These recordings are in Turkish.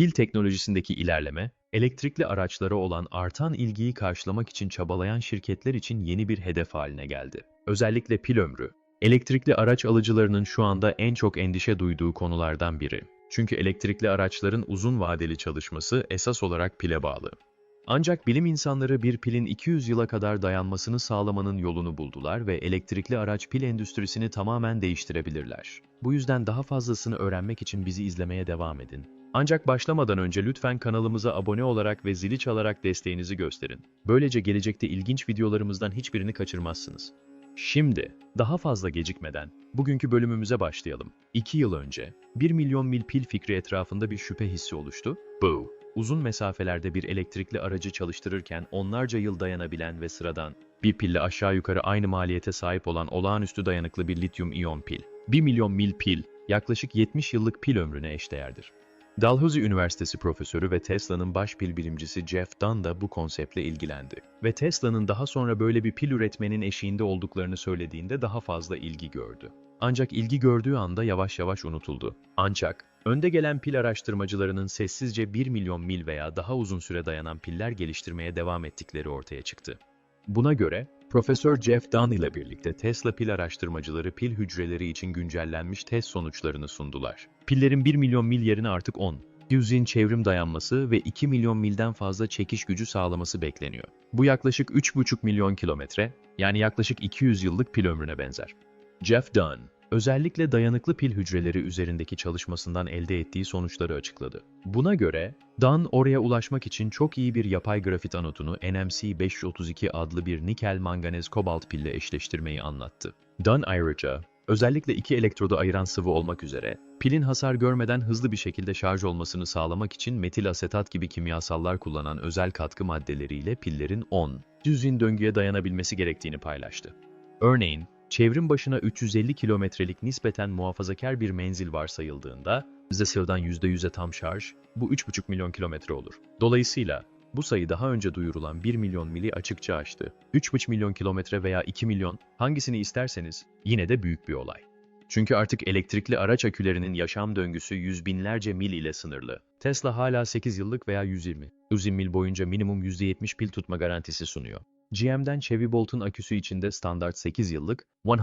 Pil teknolojisindeki ilerleme, elektrikli araçlara olan artan ilgiyi karşılamak için çabalayan şirketler için yeni bir hedef haline geldi. Özellikle pil ömrü, elektrikli araç alıcılarının şu anda en çok endişe duyduğu konulardan biri. Çünkü elektrikli araçların uzun vadeli çalışması esas olarak pile bağlı. Ancak bilim insanları bir pilin 200 yıla kadar dayanmasını sağlamanın yolunu buldular ve elektrikli araç pil endüstrisini tamamen değiştirebilirler. Bu yüzden daha fazlasını öğrenmek için bizi izlemeye devam edin. Ancak başlamadan önce lütfen kanalımıza abone olarak ve zili çalarak desteğinizi gösterin. Böylece gelecekte ilginç videolarımızdan hiçbirini kaçırmazsınız. Şimdi, daha fazla gecikmeden, bugünkü bölümümüze başlayalım. 2 yıl önce, 1 milyon mil pil fikri etrafında bir şüphe hissi oluştu. Bu, uzun mesafelerde bir elektrikli aracı çalıştırırken onlarca yıl dayanabilen ve sıradan, bir pille aşağı yukarı aynı maliyete sahip olan olağanüstü dayanıklı bir lityum iyon pil. 1 milyon mil pil, yaklaşık 70 yıllık pil ömrüne eşdeğerdir. Dalhousie Üniversitesi profesörü ve Tesla'nın baş pil bilimcisi Jeff Dunn da bu konseptle ilgilendi. Ve Tesla'nın daha sonra böyle bir pil üretmenin eşiğinde olduklarını söylediğinde daha fazla ilgi gördü. Ancak ilgi gördüğü anda yavaş yavaş unutuldu. Ancak önde gelen pil araştırmacılarının sessizce 1 milyon mil veya daha uzun süre dayanan piller geliştirmeye devam ettikleri ortaya çıktı. Buna göre, Profesör Jeff Dunn ile birlikte Tesla pil araştırmacıları pil hücreleri için güncellenmiş test sonuçlarını sundular. Pillerin 1 milyon mil yerine artık 10, 100'in çevrim dayanması ve 2 milyon milden fazla çekiş gücü sağlaması bekleniyor. Bu yaklaşık 3,5 milyon kilometre, yani yaklaşık 200 yıllık pil ömrüne benzer. Jeff Dunn, özellikle dayanıklı pil hücreleri üzerindeki çalışmasından elde ettiği sonuçları açıkladı. Buna göre, Dunn oraya ulaşmak için çok iyi bir yapay grafit anotunu NMC 532 adlı bir nikel manganez kobalt pille eşleştirmeyi anlattı. Dunn ayrıca, özellikle iki elektrodu ayıran sıvı olmak üzere, pilin hasar görmeden hızlı bir şekilde şarj olmasını sağlamak için metil asetat gibi kimyasallar kullanan özel katkı maddeleriyle pillerin 10, düzin döngüye dayanabilmesi gerektiğini paylaştı. Örneğin, çevrim başına 350 kilometrelik nispeten muhafazakar bir menzil varsayıldığında, sıfırdan %100'e tam şarj, bu 3,5 milyon kilometre olur. Dolayısıyla, bu sayı daha önce duyurulan 1 milyon mili açıkça aştı. 3,5 milyon kilometre veya 2 milyon, hangisini isterseniz, yine de büyük bir olay. Çünkü artık elektrikli araç akülerinin yaşam döngüsü yüz binlerce mil ile sınırlı. Tesla hala 8 yıllık veya 120, 120 mil boyunca minimum %70 pil tutma garantisi sunuyor. GM'den Chevy Bolt'un aküsü içinde standart 8 yıllık 100,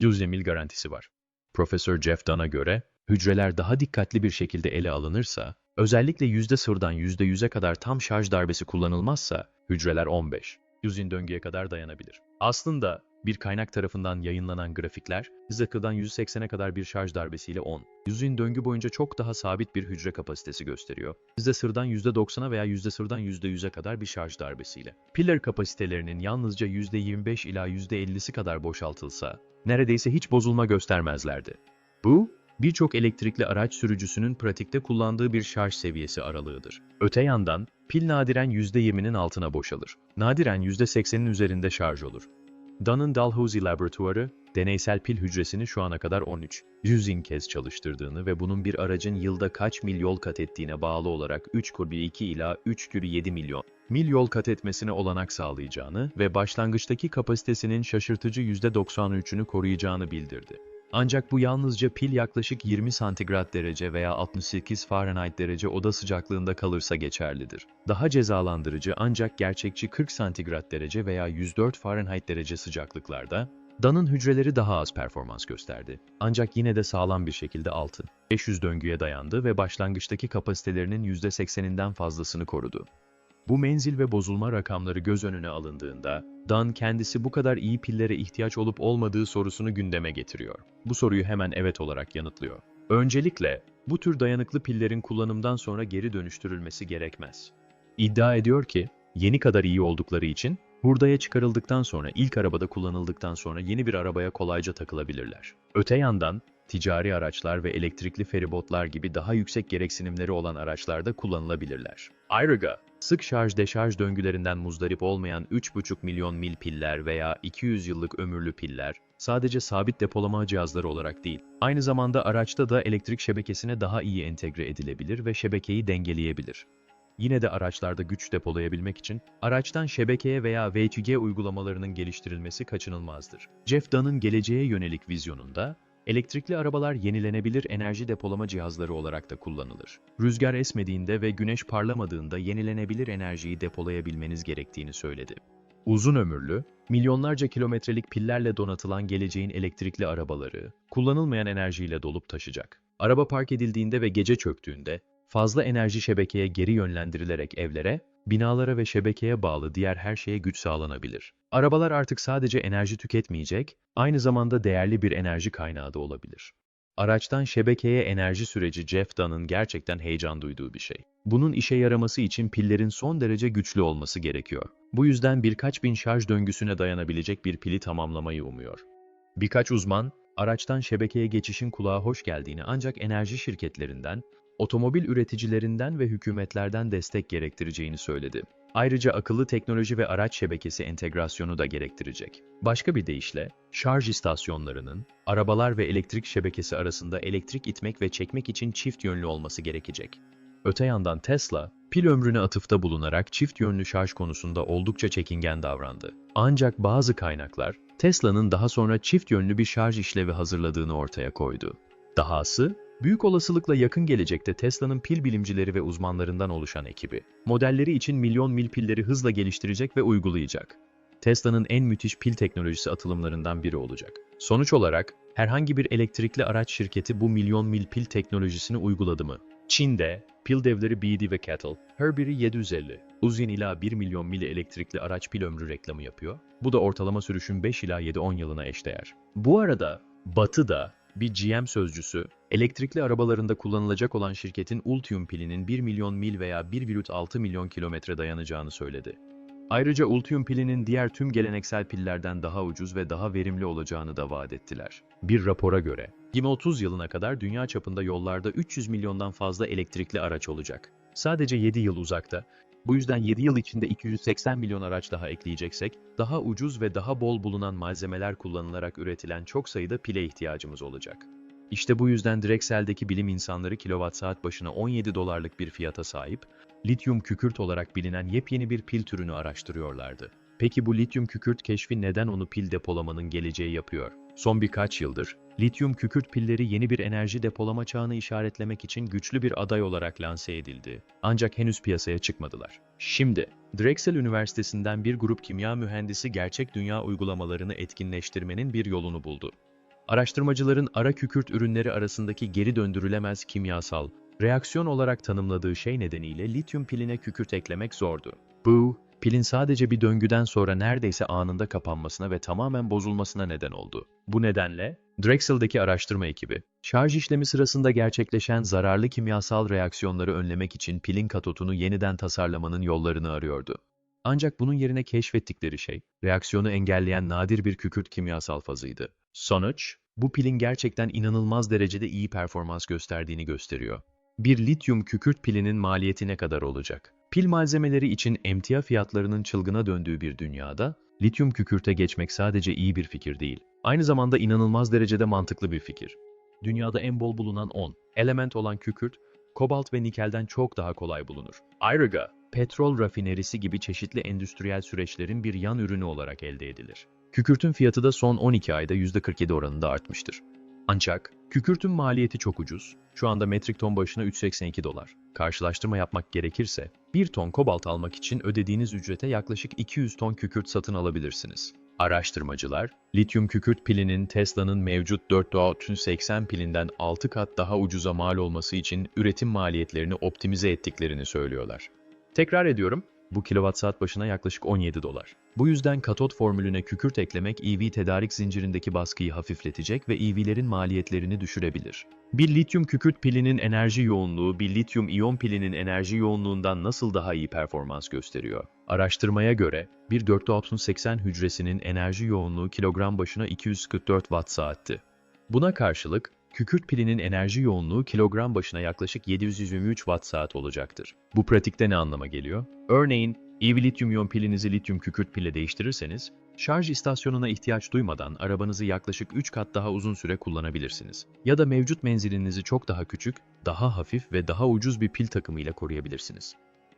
100 mil garantisi var. Profesör Jeff Dunn'a göre, hücreler daha dikkatli bir şekilde ele alınırsa, özellikle %0'dan %100'e kadar tam şarj darbesi kullanılmazsa, hücreler 15, 100'in döngüye kadar dayanabilir. Aslında, bir kaynak tarafından yayınlanan grafikler, %40'dan %80'e kadar bir şarj darbesiyle 10, 100'in döngü boyunca çok daha sabit bir hücre kapasitesi gösteriyor. %0'dan %90'a veya %0'dan %100'e kadar bir şarj darbesiyle. Piller kapasitelerinin yalnızca %25 ila %50'si kadar boşaltılsa, neredeyse hiç bozulma göstermezlerdi. Bu, birçok elektrikli araç sürücüsünün pratikte kullandığı bir şarj seviyesi aralığıdır. Öte yandan, pil nadiren %20'nin altına boşalır. Nadiren %80'in üzerinde şarj olur. Dunn'ın Dalhousie Laboratuvarı, deneysel pil hücresini şu ana kadar 13, 100 kez çalıştırdığını ve bunun bir aracın yılda kaç mil yol kat ettiğine bağlı olarak 3 kurbi 2 ila 3 kürü 7 milyon mil yol kat etmesine olanak sağlayacağını ve başlangıçtaki kapasitesinin şaşırtıcı %93'ünü koruyacağını bildirdi. Ancak bu yalnızca pil yaklaşık 20 santigrat derece veya 68 Fahrenheit derece oda sıcaklığında kalırsa geçerlidir. Daha cezalandırıcı ancak gerçekçi 40 santigrat derece veya 104 Fahrenheit derece sıcaklıklarda, Dunn'ın hücreleri daha az performans gösterdi. Ancak yine de sağlam bir şekilde altın. 500 döngüye dayandı ve başlangıçtaki kapasitelerinin %80'inden fazlasını korudu. Bu menzil ve bozulma rakamları göz önüne alındığında, Dunn kendisi bu kadar iyi pillere ihtiyaç olup olmadığı sorusunu gündeme getiriyor. Bu soruyu hemen evet olarak yanıtlıyor. Öncelikle, bu tür dayanıklı pillerin kullanımdan sonra geri dönüştürülmesi gerekmez. İddia ediyor ki, yeni kadar iyi oldukları için, hurdaya çıkarıldıktan sonra ilk arabada kullanıldıktan sonra yeni bir arabaya kolayca takılabilirler. Öte yandan, ticari araçlar ve elektrikli feribotlar gibi daha yüksek gereksinimleri olan araçlarda kullanılabilirler. Ayrıca, sık şarj deşarj döngülerinden muzdarip olmayan 3,5 milyon mil piller veya 200 yıllık ömürlü piller, sadece sabit depolama cihazları olarak değil, aynı zamanda araçta da elektrik şebekesine daha iyi entegre edilebilir ve şebekeyi dengeleyebilir. Yine de araçlarda güç depolayabilmek için araçtan şebekeye veya V2G uygulamalarının geliştirilmesi kaçınılmazdır. Jeff Dunn'ın geleceğe yönelik vizyonunda, Elektrikli arabalar yenilenebilir enerji depolama cihazları olarak da kullanılır. Rüzgar esmediğinde ve güneş parlamadığında yenilenebilir enerjiyi depolayabilmeniz gerektiğini söyledi. Uzun ömürlü, milyonlarca kilometrelik pillerle donatılan geleceğin elektrikli arabaları, kullanılmayan enerjiyle dolup taşacak. Araba park edildiğinde ve gece çöktüğünde, fazla enerji şebekeye geri yönlendirilerek evlere, binalara ve şebekeye bağlı diğer her şeye güç sağlanabilir. Arabalar artık sadece enerji tüketmeyecek, aynı zamanda değerli bir enerji kaynağı da olabilir. Araçtan şebekeye enerji süreci Jeff Dunn'ın gerçekten heyecan duyduğu bir şey. Bunun işe yaraması için pillerin son derece güçlü olması gerekiyor. Bu yüzden birkaç bin şarj döngüsüne dayanabilecek bir pili tamamlamayı umuyor. Birkaç uzman, araçtan şebekeye geçişin kulağa hoş geldiğini ancak enerji şirketlerinden, otomobil üreticilerinden ve hükümetlerden destek gerektireceğini söyledi. Ayrıca akıllı teknoloji ve araç şebekesi entegrasyonu da gerektirecek. Başka bir deyişle, şarj istasyonlarının, arabalar ve elektrik şebekesi arasında elektrik itmek ve çekmek için çift yönlü olması gerekecek. Öte yandan Tesla, pil ömrüne atıfta bulunarak çift yönlü şarj konusunda oldukça çekingen davrandı. Ancak bazı kaynaklar, Tesla'nın daha sonra çift yönlü bir şarj işlevi hazırladığını ortaya koydu. Dahası, büyük olasılıkla yakın gelecekte Tesla'nın pil bilimcileri ve uzmanlarından oluşan ekibi, modelleri için milyon mil pilleri hızla geliştirecek ve uygulayacak. Tesla'nın en müthiş pil teknolojisi atılımlarından biri olacak. Sonuç olarak, herhangi bir elektrikli araç şirketi bu milyon mil pil teknolojisini uyguladı mı? Çin'de, pil devleri BD ve Cattle, her biri 750, uzun ila 1 milyon mil elektrikli araç pil ömrü reklamı yapıyor. Bu da ortalama sürüşün 5 ila 7-10 yılına eşdeğer. Bu arada, Batı'da bir GM sözcüsü, elektrikli arabalarında kullanılacak olan şirketin Ultium pilinin 1 milyon mil veya 1,6 milyon kilometre dayanacağını söyledi. Ayrıca Ultium pilinin diğer tüm geleneksel pillerden daha ucuz ve daha verimli olacağını da vaat ettiler. Bir rapora göre, 2030 yılına kadar dünya çapında yollarda 300 milyondan fazla elektrikli araç olacak. Sadece 7 yıl uzakta, bu yüzden 7 yıl içinde 280 milyon araç daha ekleyeceksek, daha ucuz ve daha bol bulunan malzemeler kullanılarak üretilen çok sayıda pile ihtiyacımız olacak. İşte bu yüzden Drexel'deki bilim insanları kilowatt saat başına 17 dolarlık bir fiyata sahip, lityum kükürt olarak bilinen yepyeni bir pil türünü araştırıyorlardı. Peki bu lityum kükürt keşfi neden onu pil depolamanın geleceği yapıyor? Son birkaç yıldır, lityum kükürt pilleri yeni bir enerji depolama çağını işaretlemek için güçlü bir aday olarak lanse edildi. Ancak henüz piyasaya çıkmadılar. Şimdi, Drexel Üniversitesi'nden bir grup kimya mühendisi gerçek dünya uygulamalarını etkinleştirmenin bir yolunu buldu. Araştırmacıların ara kükürt ürünleri arasındaki geri döndürülemez kimyasal, reaksiyon olarak tanımladığı şey nedeniyle lityum piline kükürt eklemek zordu. Bu, pilin sadece bir döngüden sonra neredeyse anında kapanmasına ve tamamen bozulmasına neden oldu. Bu nedenle, Drexel'deki araştırma ekibi, şarj işlemi sırasında gerçekleşen zararlı kimyasal reaksiyonları önlemek için pilin katotunu yeniden tasarlamanın yollarını arıyordu. Ancak bunun yerine keşfettikleri şey, reaksiyonu engelleyen nadir bir kükürt kimyasal fazıydı. Sonuç, bu pilin gerçekten inanılmaz derecede iyi performans gösterdiğini gösteriyor. Bir lityum kükürt pilinin maliyeti ne kadar olacak? Pil malzemeleri için emtia fiyatlarının çılgına döndüğü bir dünyada, lityum kükürte geçmek sadece iyi bir fikir değil. Aynı zamanda inanılmaz derecede mantıklı bir fikir. Dünyada en bol bulunan 10 element olan kükürt, kobalt ve nikelden çok daha kolay bulunur. Ayrıca, petrol rafinerisi gibi çeşitli endüstriyel süreçlerin bir yan ürünü olarak elde edilir. Kükürtün fiyatı da son 12 ayda %47 oranında artmıştır. Ancak kükürtün maliyeti çok ucuz. Şu anda metrik ton başına 382 dolar. Karşılaştırma yapmak gerekirse, 1 ton kobalt almak için ödediğiniz ücrete yaklaşık 200 ton kükürt satın alabilirsiniz. Araştırmacılar, lityum kükürt pilinin Tesla'nın mevcut 480 pilinden 6 kat daha ucuza mal olması için üretim maliyetlerini optimize ettiklerini söylüyorlar. Tekrar ediyorum, bu kilowatt saat başına yaklaşık 17 dolar. Bu yüzden katot formülüne kükürt eklemek EV tedarik zincirindeki baskıyı hafifletecek ve EV'lerin maliyetlerini düşürebilir. Bir lityum kükürt pilinin enerji yoğunluğu bir lityum iyon pilinin enerji yoğunluğundan nasıl daha iyi performans gösteriyor? Araştırmaya göre bir 480 hücresinin enerji yoğunluğu kilogram başına 244 watt saatti. Buna karşılık kükürt pilinin enerji yoğunluğu kilogram başına yaklaşık 723 watt saat olacaktır. Bu pratikte ne anlama geliyor? Örneğin, EV lityum iyon pilinizi lityum kükürt pille değiştirirseniz, şarj istasyonuna ihtiyaç duymadan arabanızı yaklaşık 3 kat daha uzun süre kullanabilirsiniz. Ya da mevcut menzilinizi çok daha küçük, daha hafif ve daha ucuz bir pil takımıyla koruyabilirsiniz.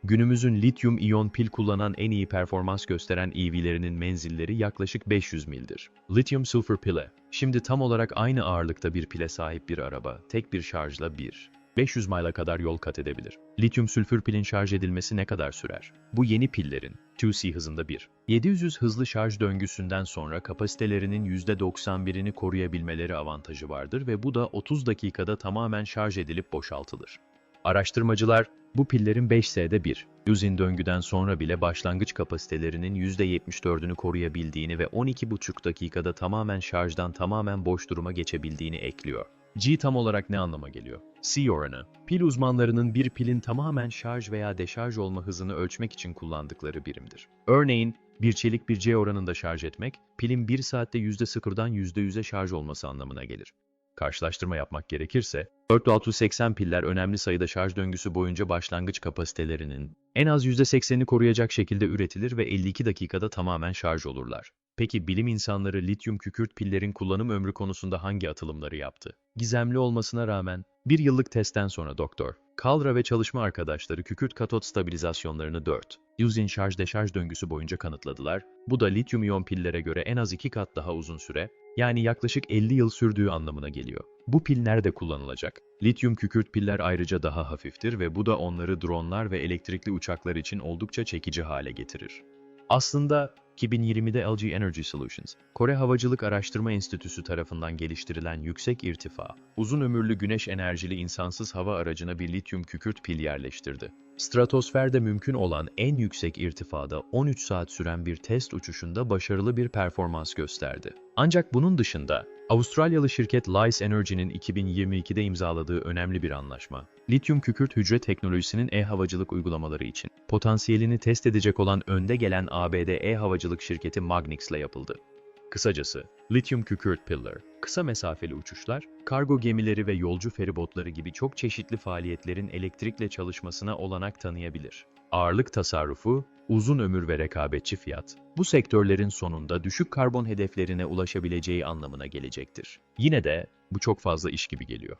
Günümüzün lityum iyon pil kullanan en iyi performans gösteren EV'lerinin menzilleri yaklaşık 500 mildir. Lithium sulfur pile, şimdi tam olarak aynı ağırlıkta bir pile sahip bir araba, tek bir şarjla 1. 500 mayla kadar yol kat edebilir. Lityum sülfür pilin şarj edilmesi ne kadar sürer? Bu yeni pillerin 2C hızında 1. 700 hızlı şarj döngüsünden sonra kapasitelerinin %91'ini koruyabilmeleri avantajı vardır ve bu da 30 dakikada tamamen şarj edilip boşaltılır. Araştırmacılar, bu pillerin 5S'de 1, uzun döngüden sonra bile başlangıç kapasitelerinin %74'ünü koruyabildiğini ve 12,5 dakikada tamamen şarjdan tamamen boş duruma geçebildiğini ekliyor. G tam olarak ne anlama geliyor? C oranı, pil uzmanlarının bir pilin tamamen şarj veya deşarj olma hızını ölçmek için kullandıkları birimdir. Örneğin, bir çelik bir C oranında şarj etmek, pilin 1 saatte %0'dan %100'e şarj olması anlamına gelir. Karşılaştırma yapmak gerekirse, 4680 piller önemli sayıda şarj döngüsü boyunca başlangıç kapasitelerinin en az %80'ini koruyacak şekilde üretilir ve 52 dakikada tamamen şarj olurlar. Peki bilim insanları lityum kükürt pillerin kullanım ömrü konusunda hangi atılımları yaptı? Gizemli olmasına rağmen bir yıllık testten sonra doktor, Kalra ve çalışma arkadaşları kükürt katot stabilizasyonlarını 4, uzun şarj deşarj döngüsü boyunca kanıtladılar. Bu da lityum iyon pillere göre en az 2 kat daha uzun süre, yani yaklaşık 50 yıl sürdüğü anlamına geliyor. Bu pil nerede kullanılacak? Lityum kükürt piller ayrıca daha hafiftir ve bu da onları dronlar ve elektrikli uçaklar için oldukça çekici hale getirir. Aslında 2020'de LG Energy Solutions, Kore Havacılık Araştırma Enstitüsü tarafından geliştirilen yüksek irtifa, uzun ömürlü güneş enerjili insansız hava aracına bir lityum kükürt pil yerleştirdi. Stratosferde mümkün olan en yüksek irtifada 13 saat süren bir test uçuşunda başarılı bir performans gösterdi. Ancak bunun dışında Avustralyalı şirket Lyse Energy'nin 2022'de imzaladığı önemli bir anlaşma, lityum kükürt hücre teknolojisinin e-havacılık uygulamaları için potansiyelini test edecek olan önde gelen ABD e-havacılık şirketi Magnix ile yapıldı. Kısacası, lityum kükürt piller, kısa mesafeli uçuşlar, kargo gemileri ve yolcu feribotları gibi çok çeşitli faaliyetlerin elektrikle çalışmasına olanak tanıyabilir. Ağırlık tasarrufu, uzun ömür ve rekabetçi fiyat, bu sektörlerin sonunda düşük karbon hedeflerine ulaşabileceği anlamına gelecektir. Yine de bu çok fazla iş gibi geliyor.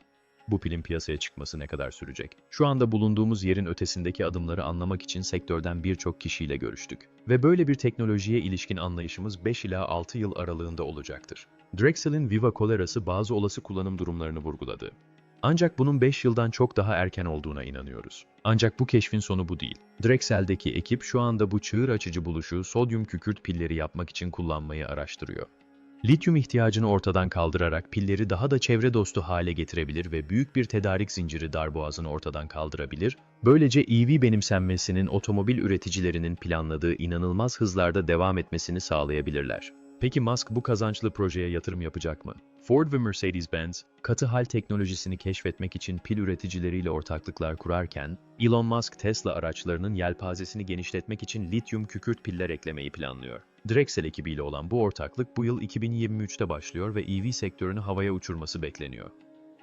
Bu pilin piyasaya çıkması ne kadar sürecek? Şu anda bulunduğumuz yerin ötesindeki adımları anlamak için sektörden birçok kişiyle görüştük. Ve böyle bir teknolojiye ilişkin anlayışımız 5 ila 6 yıl aralığında olacaktır. Drexel'in Viva Colera'sı bazı olası kullanım durumlarını vurguladı. Ancak bunun 5 yıldan çok daha erken olduğuna inanıyoruz. Ancak bu keşfin sonu bu değil. Drexel'deki ekip şu anda bu çığır açıcı buluşu sodyum kükürt pilleri yapmak için kullanmayı araştırıyor. Lityum ihtiyacını ortadan kaldırarak pilleri daha da çevre dostu hale getirebilir ve büyük bir tedarik zinciri darboğazını ortadan kaldırabilir. Böylece EV benimsenmesinin otomobil üreticilerinin planladığı inanılmaz hızlarda devam etmesini sağlayabilirler. Peki Musk bu kazançlı projeye yatırım yapacak mı? Ford ve Mercedes-Benz, katı hal teknolojisini keşfetmek için pil üreticileriyle ortaklıklar kurarken, Elon Musk Tesla araçlarının yelpazesini genişletmek için lityum kükürt piller eklemeyi planlıyor. Drexel ekibiyle olan bu ortaklık bu yıl 2023'te başlıyor ve EV sektörünü havaya uçurması bekleniyor.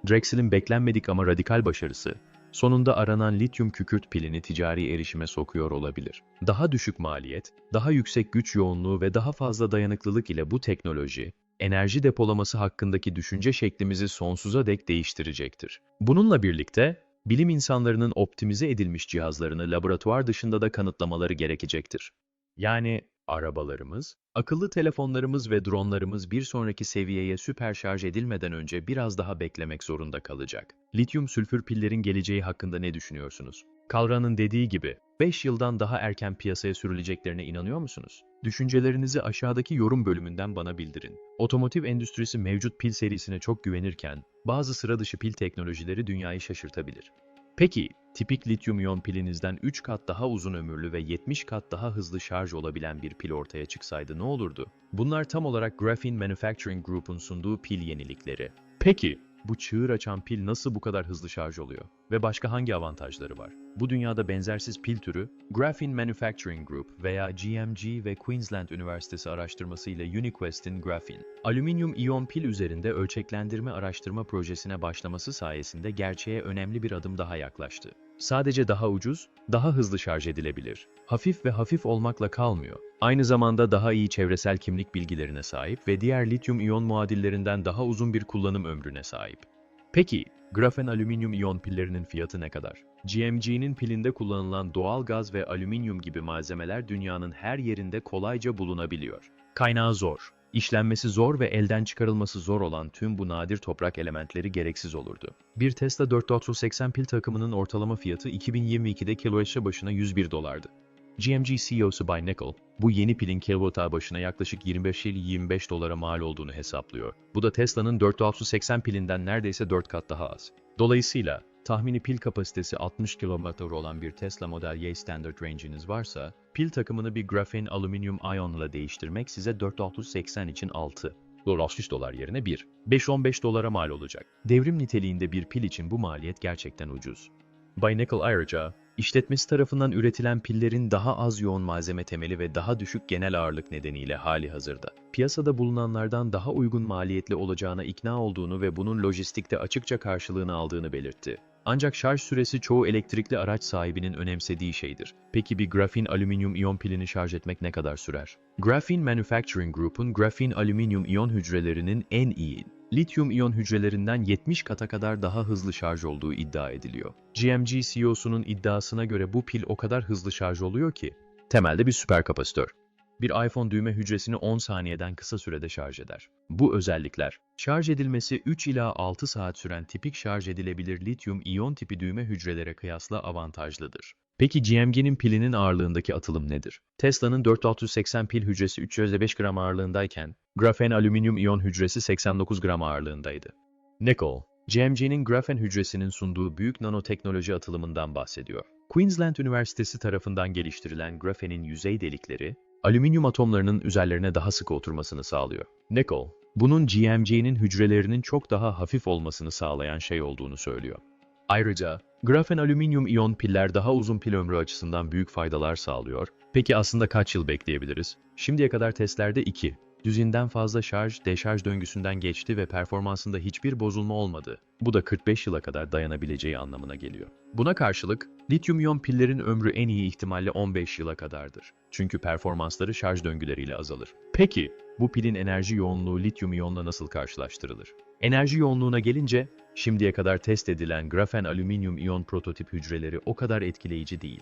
Drexel'in beklenmedik ama radikal başarısı, sonunda aranan lityum kükürt pilini ticari erişime sokuyor olabilir. Daha düşük maliyet, daha yüksek güç yoğunluğu ve daha fazla dayanıklılık ile bu teknoloji, enerji depolaması hakkındaki düşünce şeklimizi sonsuza dek değiştirecektir. Bununla birlikte, bilim insanlarının optimize edilmiş cihazlarını laboratuvar dışında da kanıtlamaları gerekecektir. Yani arabalarımız, akıllı telefonlarımız ve dronlarımız bir sonraki seviyeye süper şarj edilmeden önce biraz daha beklemek zorunda kalacak. Lityum sülfür pillerin geleceği hakkında ne düşünüyorsunuz? Kalra'nın dediği gibi 5 yıldan daha erken piyasaya sürüleceklerine inanıyor musunuz? Düşüncelerinizi aşağıdaki yorum bölümünden bana bildirin. Otomotiv endüstrisi mevcut pil serisine çok güvenirken, bazı sıra dışı pil teknolojileri dünyayı şaşırtabilir. Peki, tipik lityum iyon pilinizden 3 kat daha uzun ömürlü ve 70 kat daha hızlı şarj olabilen bir pil ortaya çıksaydı ne olurdu? Bunlar tam olarak Graphene Manufacturing Group'un sunduğu pil yenilikleri. Peki, bu çığır açan pil nasıl bu kadar hızlı şarj oluyor? Ve başka hangi avantajları var? Bu dünyada benzersiz pil türü, Graphene Manufacturing Group veya GMG ve Queensland Üniversitesi araştırması ile UniQuest'in Graphene, alüminyum iyon pil üzerinde ölçeklendirme araştırma projesine başlaması sayesinde gerçeğe önemli bir adım daha yaklaştı. Sadece daha ucuz, daha hızlı şarj edilebilir. Hafif ve hafif olmakla kalmıyor. Aynı zamanda daha iyi çevresel kimlik bilgilerine sahip ve diğer lityum iyon muadillerinden daha uzun bir kullanım ömrüne sahip. Peki, grafen alüminyum iyon pillerinin fiyatı ne kadar? GMG'nin pilinde kullanılan doğal gaz ve alüminyum gibi malzemeler dünyanın her yerinde kolayca bulunabiliyor. Kaynağı zor, işlenmesi zor ve elden çıkarılması zor olan tüm bu nadir toprak elementleri gereksiz olurdu. Bir Tesla 480 pil takımının ortalama fiyatı 2022'de kilometre başına 101 dolardı. GMG CEO'su Bay Nickel, bu yeni pilin kilowatt başına yaklaşık 25 ile 25 dolara mal olduğunu hesaplıyor. Bu da Tesla'nın 4680 pilinden neredeyse 4 kat daha az. Dolayısıyla, tahmini pil kapasitesi 60 km olan bir Tesla Model Y Standard Range'iniz varsa, pil takımını bir grafen alüminyum ion ile değiştirmek size 4680 için 6 63 dolar yerine 1, 5-15 dolara mal olacak. Devrim niteliğinde bir pil için bu maliyet gerçekten ucuz. Bay Nickel ayrıca, işletmesi tarafından üretilen pillerin daha az yoğun malzeme temeli ve daha düşük genel ağırlık nedeniyle hali hazırda, piyasada bulunanlardan daha uygun maliyetli olacağına ikna olduğunu ve bunun lojistikte açıkça karşılığını aldığını belirtti. Ancak şarj süresi çoğu elektrikli araç sahibinin önemsediği şeydir. Peki bir grafin alüminyum iyon pilini şarj etmek ne kadar sürer? Graphene Manufacturing Group'un grafin alüminyum iyon hücrelerinin en iyi, lityum iyon hücrelerinden 70 kata kadar daha hızlı şarj olduğu iddia ediliyor. GMG CEO'sunun iddiasına göre bu pil o kadar hızlı şarj oluyor ki, temelde bir süper kapasitör. Bir iPhone düğme hücresini 10 saniyeden kısa sürede şarj eder. Bu özellikler, şarj edilmesi 3 ila 6 saat süren tipik şarj edilebilir lityum iyon tipi düğme hücrelere kıyasla avantajlıdır. Peki GMG'nin pilinin ağırlığındaki atılım nedir? Tesla'nın 4680 pil hücresi 305 gram ağırlığındayken, grafen alüminyum iyon hücresi 89 gram ağırlığındaydı. Nickel, GMG'nin grafen hücresinin sunduğu büyük nanoteknoloji atılımından bahsediyor. Queensland Üniversitesi tarafından geliştirilen grafenin yüzey delikleri, alüminyum atomlarının üzerlerine daha sıkı oturmasını sağlıyor. Nickel, bunun GMG'nin hücrelerinin çok daha hafif olmasını sağlayan şey olduğunu söylüyor. Ayrıca, grafen alüminyum iyon piller daha uzun pil ömrü açısından büyük faydalar sağlıyor. Peki aslında kaç yıl bekleyebiliriz? Şimdiye kadar testlerde 2. Düzinden fazla şarj, deşarj döngüsünden geçti ve performansında hiçbir bozulma olmadı. Bu da 45 yıla kadar dayanabileceği anlamına geliyor. Buna karşılık, lityum iyon pillerin ömrü en iyi ihtimalle 15 yıla kadardır. Çünkü performansları şarj döngüleriyle azalır. Peki, bu pilin enerji yoğunluğu lityum iyonla nasıl karşılaştırılır? Enerji yoğunluğuna gelince, şimdiye kadar test edilen grafen alüminyum iyon prototip hücreleri o kadar etkileyici değil.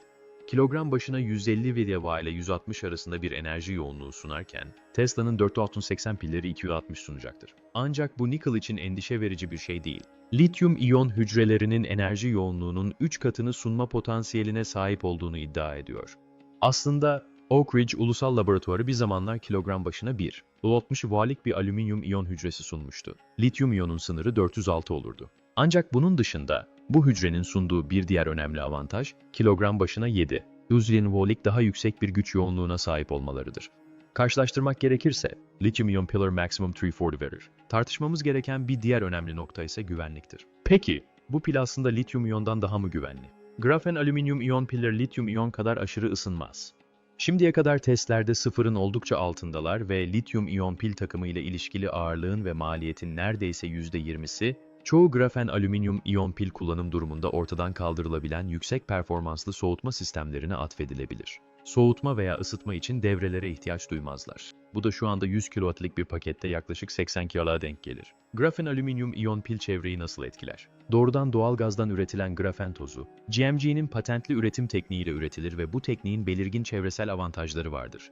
Kilogram başına 150 VDA ile 160 arasında bir enerji yoğunluğu sunarken, Tesla'nın 4680 pilleri 260 sunacaktır. Ancak bu nickel için endişe verici bir şey değil. Lityum iyon hücrelerinin enerji yoğunluğunun 3 katını sunma potansiyeline sahip olduğunu iddia ediyor. Aslında Oak Ridge Ulusal Laboratuvarı bir zamanlar kilogram başına 1, 60 valik bir alüminyum iyon hücresi sunmuştu. Lityum iyonun sınırı 406 olurdu. Ancak bunun dışında bu hücrenin sunduğu bir diğer önemli avantaj, kilogram başına 7, 100 volik daha yüksek bir güç yoğunluğuna sahip olmalarıdır. Karşılaştırmak gerekirse, lityum iyon pillar maximum 340 verir. Tartışmamız gereken bir diğer önemli nokta ise güvenliktir. Peki, bu pil aslında lityum iyondan daha mı güvenli? Grafen alüminyum iyon piller lityum iyon kadar aşırı ısınmaz. Şimdiye kadar testlerde sıfırın oldukça altındalar ve lityum iyon pil takımı ile ilişkili ağırlığın ve maliyetin neredeyse %20'si, çoğu grafen alüminyum iyon pil kullanım durumunda ortadan kaldırılabilen yüksek performanslı soğutma sistemlerine atfedilebilir. Soğutma veya ısıtma için devrelere ihtiyaç duymazlar. Bu da şu anda 100 kW'lik bir pakette yaklaşık 80 kW'a denk gelir. Grafen alüminyum iyon pil çevreyi nasıl etkiler? Doğrudan doğal gazdan üretilen grafen tozu, GMG'nin patentli üretim tekniğiyle üretilir ve bu tekniğin belirgin çevresel avantajları vardır.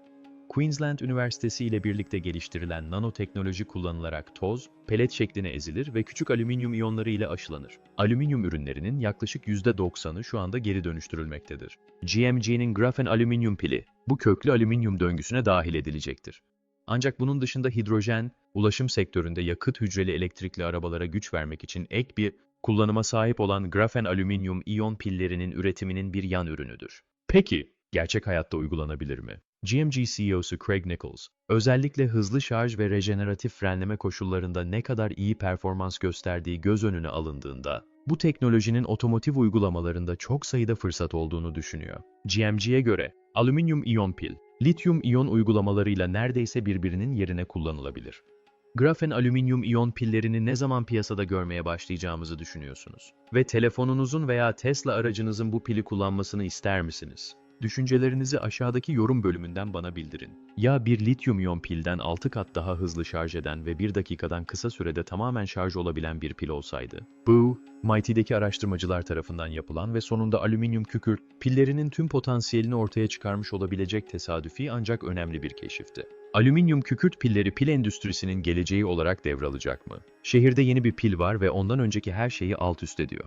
Queensland Üniversitesi ile birlikte geliştirilen nanoteknoloji kullanılarak toz, pelet şekline ezilir ve küçük alüminyum iyonları ile aşılanır. Alüminyum ürünlerinin yaklaşık %90'ı şu anda geri dönüştürülmektedir. GMG'nin grafen alüminyum pili, bu köklü alüminyum döngüsüne dahil edilecektir. Ancak bunun dışında hidrojen, ulaşım sektöründe yakıt hücreli elektrikli arabalara güç vermek için ek bir kullanıma sahip olan grafen alüminyum iyon pillerinin üretiminin bir yan ürünüdür. Peki, gerçek hayatta uygulanabilir mi? GMG CEO'su Craig Nichols, özellikle hızlı şarj ve rejeneratif frenleme koşullarında ne kadar iyi performans gösterdiği göz önüne alındığında, bu teknolojinin otomotiv uygulamalarında çok sayıda fırsat olduğunu düşünüyor. GMG'ye göre, alüminyum iyon pil, lityum iyon uygulamalarıyla neredeyse birbirinin yerine kullanılabilir. Grafen alüminyum iyon pillerini ne zaman piyasada görmeye başlayacağımızı düşünüyorsunuz? Ve telefonunuzun veya Tesla aracınızın bu pili kullanmasını ister misiniz? Düşüncelerinizi aşağıdaki yorum bölümünden bana bildirin. Ya bir lityum iyon pilden 6 kat daha hızlı şarj eden ve 1 dakikadan kısa sürede tamamen şarj olabilen bir pil olsaydı? Bu, MIT'deki araştırmacılar tarafından yapılan ve sonunda alüminyum kükürt pillerinin tüm potansiyelini ortaya çıkarmış olabilecek tesadüfi ancak önemli bir keşifti. Alüminyum kükürt pilleri pil endüstrisinin geleceği olarak devralacak mı? Şehirde yeni bir pil var ve ondan önceki her şeyi alt üst ediyor.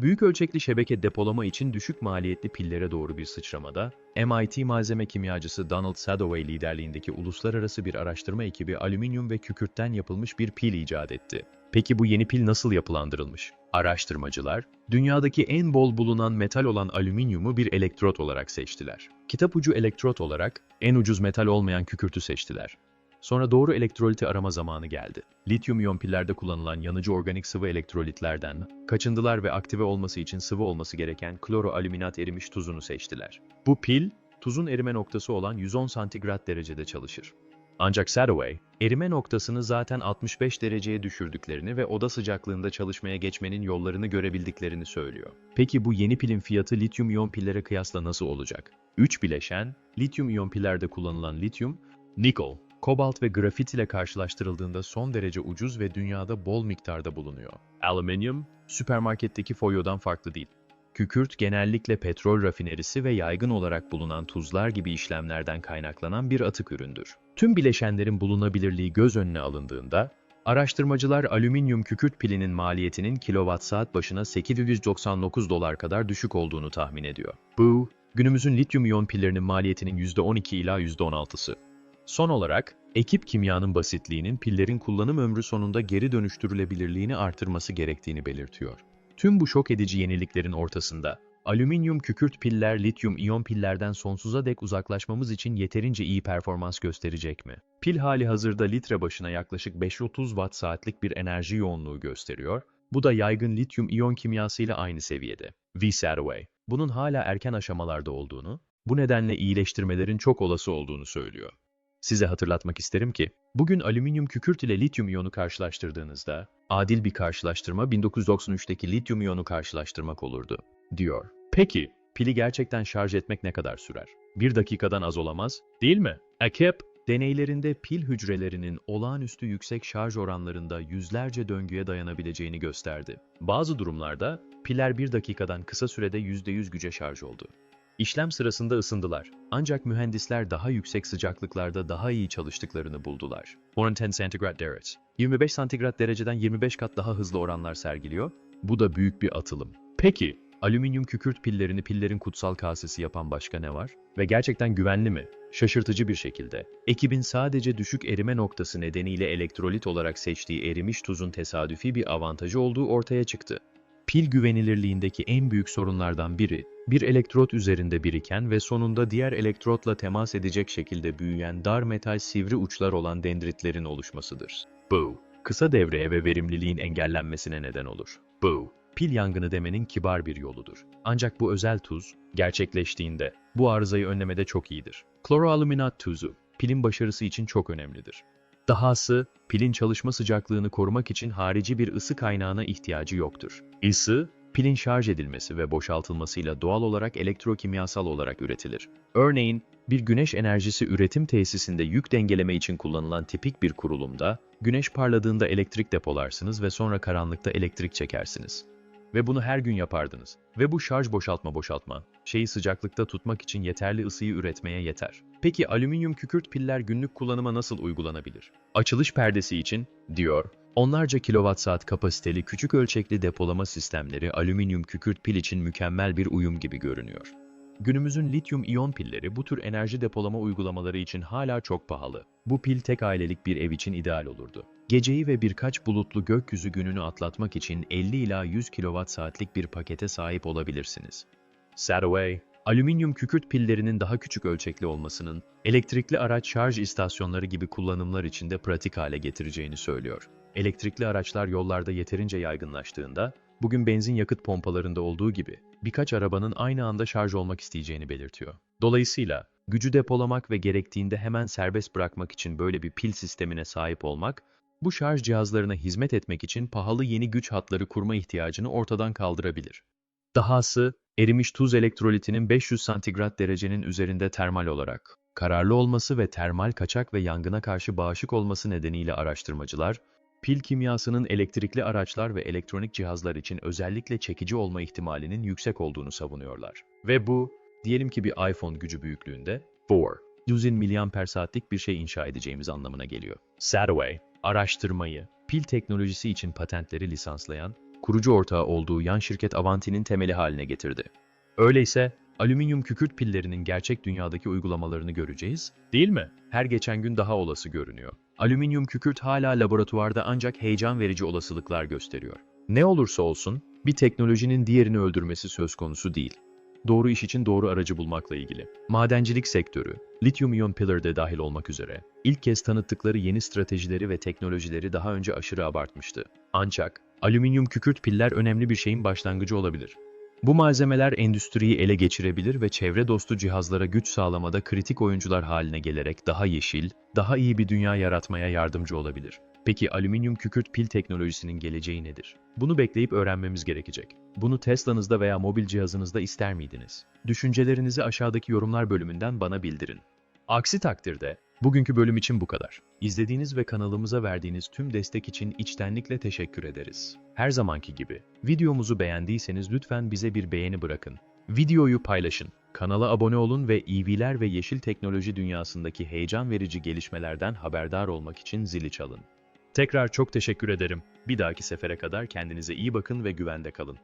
Büyük ölçekli şebeke depolama için düşük maliyetli pillere doğru bir sıçramada, MIT malzeme kimyacısı Donald Sadoway liderliğindeki uluslararası bir araştırma ekibi alüminyum ve kükürtten yapılmış bir pil icat etti. Peki bu yeni pil nasıl yapılandırılmış? Araştırmacılar, dünyadaki en bol bulunan metal olan alüminyumu bir elektrot olarak seçtiler. Kitap ucu elektrot olarak en ucuz metal olmayan kükürtü seçtiler. Sonra doğru elektroliti arama zamanı geldi. Lityum iyon pillerde kullanılan yanıcı organik sıvı elektrolitlerden kaçındılar ve aktive olması için sıvı olması gereken kloroalüminat erimiş tuzunu seçtiler. Bu pil, tuzun erime noktası olan 110 santigrat derecede çalışır. Ancak Sadoway, erime noktasını zaten 65 dereceye düşürdüklerini ve oda sıcaklığında çalışmaya geçmenin yollarını görebildiklerini söylüyor. Peki bu yeni pilin fiyatı lityum iyon pillere kıyasla nasıl olacak? 3 bileşen, lityum iyon pillerde kullanılan lityum, nikol, kobalt ve grafit ile karşılaştırıldığında son derece ucuz ve dünyada bol miktarda bulunuyor. Alüminyum, süpermarketteki folyodan farklı değil. Kükürt genellikle petrol rafinerisi ve yaygın olarak bulunan tuzlar gibi işlemlerden kaynaklanan bir atık üründür. Tüm bileşenlerin bulunabilirliği göz önüne alındığında, araştırmacılar alüminyum kükürt pilinin maliyetinin kilowatt saat başına 899 dolar kadar düşük olduğunu tahmin ediyor. Bu, günümüzün lityum iyon pillerinin maliyetinin %12 ila %16'sı. Son olarak, ekip kimyanın basitliğinin pillerin kullanım ömrü sonunda geri dönüştürülebilirliğini artırması gerektiğini belirtiyor. Tüm bu şok edici yeniliklerin ortasında, alüminyum kükürt piller lityum iyon pillerden sonsuza dek uzaklaşmamız için yeterince iyi performans gösterecek mi? Pil hali hazırda litre başına yaklaşık 530 watt saatlik bir enerji yoğunluğu gösteriyor, bu da yaygın lityum iyon kimyasıyla aynı seviyede. V. Sadoway, bunun hala erken aşamalarda olduğunu, bu nedenle iyileştirmelerin çok olası olduğunu söylüyor. Size hatırlatmak isterim ki, bugün alüminyum kükürt ile lityum iyonu karşılaştırdığınızda, adil bir karşılaştırma 1993'teki lityum iyonu karşılaştırmak olurdu, diyor. Peki, pili gerçekten şarj etmek ne kadar sürer? Bir dakikadan az olamaz, değil mi? Ekip, deneylerinde pil hücrelerinin olağanüstü yüksek şarj oranlarında yüzlerce döngüye dayanabileceğini gösterdi. Bazı durumlarda, piller bir dakikadan kısa sürede %100 güce şarj oldu. İşlem sırasında ısındılar. Ancak mühendisler daha yüksek sıcaklıklarda daha iyi çalıştıklarını buldular. 110 santigrat derece. 25 santigrat dereceden 25 kat daha hızlı oranlar sergiliyor. Bu da büyük bir atılım. Peki, alüminyum kükürt pillerini pillerin kutsal kasesi yapan başka ne var? Ve gerçekten güvenli mi? Şaşırtıcı bir şekilde. Ekibin sadece düşük erime noktası nedeniyle elektrolit olarak seçtiği erimiş tuzun tesadüfi bir avantajı olduğu ortaya çıktı. Pil güvenilirliğindeki en büyük sorunlardan biri, bir elektrot üzerinde biriken ve sonunda diğer elektrotla temas edecek şekilde büyüyen dar metal sivri uçlar olan dendritlerin oluşmasıdır. Bu, kısa devreye ve verimliliğin engellenmesine neden olur. Bu, pil yangını demenin kibar bir yoludur. Ancak bu özel tuz, gerçekleştiğinde bu arızayı önlemede çok iyidir. Kloroaluminat tuzu, pilin başarısı için çok önemlidir. Dahası, pilin çalışma sıcaklığını korumak için harici bir ısı kaynağına ihtiyacı yoktur. Isı, pilin şarj edilmesi ve boşaltılmasıyla doğal olarak elektrokimyasal olarak üretilir. Örneğin, bir güneş enerjisi üretim tesisinde yük dengeleme için kullanılan tipik bir kurulumda, güneş parladığında elektrik depolarsınız ve sonra karanlıkta elektrik çekersiniz. Ve bunu her gün yapardınız. Ve bu şarj boşaltma boşaltma, şeyi sıcaklıkta tutmak için yeterli ısıyı üretmeye yeter. Peki alüminyum kükürt piller günlük kullanıma nasıl uygulanabilir? Açılış perdesi için, diyor, onlarca kilowatt saat kapasiteli küçük ölçekli depolama sistemleri alüminyum kükürt pil için mükemmel bir uyum gibi görünüyor. Günümüzün lityum iyon pilleri bu tür enerji depolama uygulamaları için hala çok pahalı. Bu pil tek ailelik bir ev için ideal olurdu. Geceyi ve birkaç bulutlu gökyüzü gününü atlatmak için 50 ila 100 kWh saatlik bir pakete sahip olabilirsiniz. Sadoway, alüminyum kükürt pillerinin daha küçük ölçekli olmasının, elektrikli araç şarj istasyonları gibi kullanımlar için de pratik hale getireceğini söylüyor. Elektrikli araçlar yollarda yeterince yaygınlaştığında, bugün benzin yakıt pompalarında olduğu gibi birkaç arabanın aynı anda şarj olmak isteyeceğini belirtiyor. Dolayısıyla gücü depolamak ve gerektiğinde hemen serbest bırakmak için böyle bir pil sistemine sahip olmak, bu şarj cihazlarına hizmet etmek için pahalı yeni güç hatları kurma ihtiyacını ortadan kaldırabilir. Dahası, erimiş tuz elektrolitinin 500 santigrat derecenin üzerinde termal olarak kararlı olması ve termal kaçak ve yangına karşı bağışık olması nedeniyle araştırmacılar, pil kimyasının elektrikli araçlar ve elektronik cihazlar için özellikle çekici olma ihtimalinin yüksek olduğunu savunuyorlar. Ve bu, diyelim ki bir iPhone gücü büyüklüğünde 4 100 miliamper saatlik bir şey inşa edeceğimiz anlamına geliyor. Sadaway, araştırmayı, pil teknolojisi için patentleri lisanslayan, kurucu ortağı olduğu yan şirket Avanti'nin temeli haline getirdi. Öyleyse, alüminyum kükürt pillerinin gerçek dünyadaki uygulamalarını göreceğiz, değil mi? Her geçen gün daha olası görünüyor. Alüminyum kükürt hala laboratuvarda ancak heyecan verici olasılıklar gösteriyor. Ne olursa olsun, bir teknolojinin diğerini öldürmesi söz konusu değil. Doğru iş için doğru aracı bulmakla ilgili. Madencilik sektörü, lityum-iyon pillar de dahil olmak üzere, ilk kez tanıttıkları yeni stratejileri ve teknolojileri daha önce aşırı abartmıştı. Ancak, alüminyum kükürt piller önemli bir şeyin başlangıcı olabilir. Bu malzemeler endüstriyi ele geçirebilir ve çevre dostu cihazlara güç sağlamada kritik oyuncular haline gelerek daha yeşil, daha iyi bir dünya yaratmaya yardımcı olabilir. Peki alüminyum kükürt pil teknolojisinin geleceği nedir? Bunu bekleyip öğrenmemiz gerekecek. Bunu Tesla'nızda veya mobil cihazınızda ister miydiniz? Düşüncelerinizi aşağıdaki yorumlar bölümünden bana bildirin. Aksi takdirde, bugünkü bölüm için bu kadar. İzlediğiniz ve kanalımıza verdiğiniz tüm destek için içtenlikle teşekkür ederiz. Her zamanki gibi, videomuzu beğendiyseniz lütfen bize bir beğeni bırakın. Videoyu paylaşın, kanala abone olun ve EV'ler ve yeşil teknoloji dünyasındaki heyecan verici gelişmelerden haberdar olmak için zili çalın. Tekrar çok teşekkür ederim. Bir dahaki sefere kadar kendinize iyi bakın ve güvende kalın.